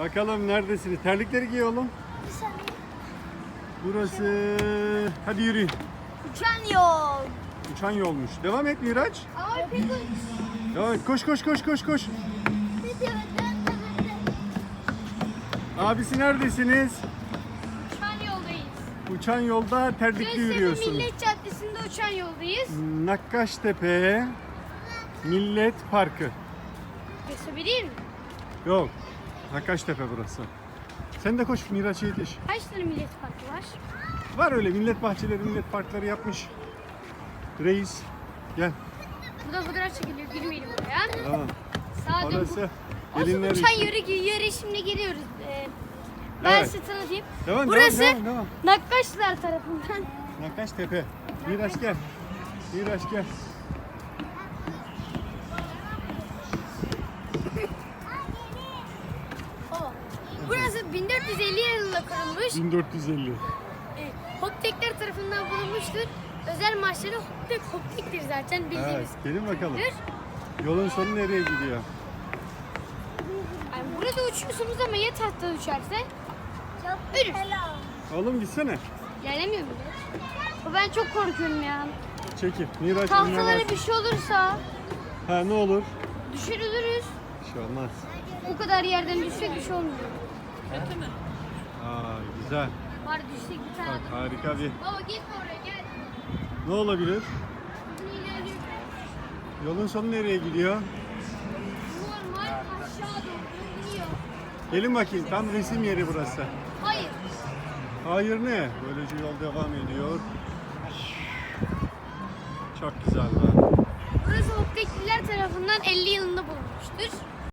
Bakalım neredesiniz? Terlikleri giy oğlum. Bir saniye. Burası... Hadi yürüyün. Uçan yol. Uçan yolmuş. Devam et Miraç. Ama peki. Devam et. Koş koş koş koş koş. Abisi neredesiniz? Uçan yoldayız. Uçan yolda terlikli Göztepe yürüyorsun. Millet Caddesi'nde uçan yoldayız. Nakkaştepe Millet Parkı. Göztepe değil mi? Yok. Nakkaştepe burası. Sen de koş Miraç'a yetiş. Kaç tane millet parkı var? Var öyle millet bahçeleri, millet parkları yapmış. Reis. Gel. Burada fotoğraf çekiliyor. Girmeyelim oraya. Tamam. Sağa dön. Orası Olsun gelinler uçan için. yürü yürü şimdi geliyoruz. Ee, ben Evet. size tanıtayım. Devam, Burası devam, devam, devam. Nakkaşlar tarafından. Nakkaştepe. Miraç gel. Miraç gel. 1450 yılında kurulmuş. 1450. E, Hoptekler tarafından bulunmuştur. Özel maaşları Hoptek Hoptek'tir zaten Evet, bildiğimiz. gelin bakalım. Yolun sonu nereye gidiyor? Yani burada uçuyorsunuz ama ya tahta uçarsa ölür. Oğlum gitsene. Gelemiyor mu? Ben çok korkuyorum ya. Çekil. Miraç Tahtalara bir şey olursa Ha ne olur? düşürülürüz. Bir şey olmaz. Bu kadar yerden düşsek bir şey olmuyor. Aa güzel. Var düşsek bir tane Bak harika bir. Baba gitme oraya gel. Ne olabilir? Yolun sonu nereye gidiyor? Normal aşağı doğru iniyor. Gelin bakayım. Tam resim yeri burası. Hayır. Hayır ne? Böylece yol devam ediyor. Çok güzel lan. Burası Hoptekliler tarafından 50 yılında bulunmuştur.